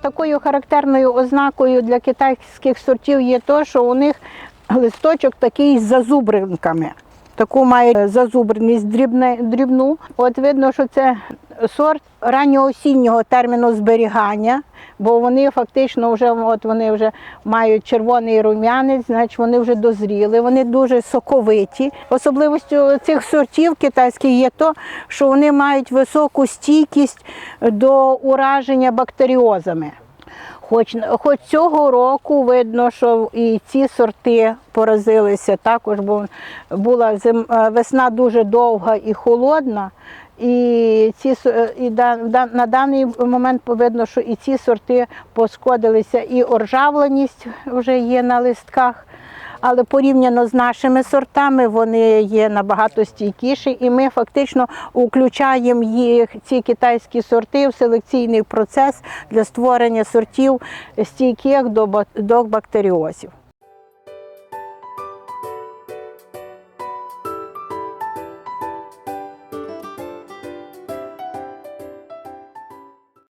Такою характерною ознакою для китайських сортів є те, що у них листочок такий з зазубринками. Таку має зазубреність дрібне, дрібну. От видно, що це сорт ранньоосіннього терміну зберігання, бо вони фактично вже от вони вже мають червоний рум'янець, значить вони вже дозріли, вони дуже соковиті. Особливостю цих сортів китайських є то, що вони мають високу стійкість до ураження бактеріозами. Хоч, хоч цього року видно, що і ці сорти поразилися також, бо була зим, е, весна дуже довга і холодна. І ці е, і на даний момент видно, що і ці сорти пошкодилися, і оржавленість вже є на листках. Але порівняно з нашими сортами вони є набагато стійкіші, і ми фактично включаємо їх ці китайські сорти в селекційний процес для створення сортів стійких до бактеріозів.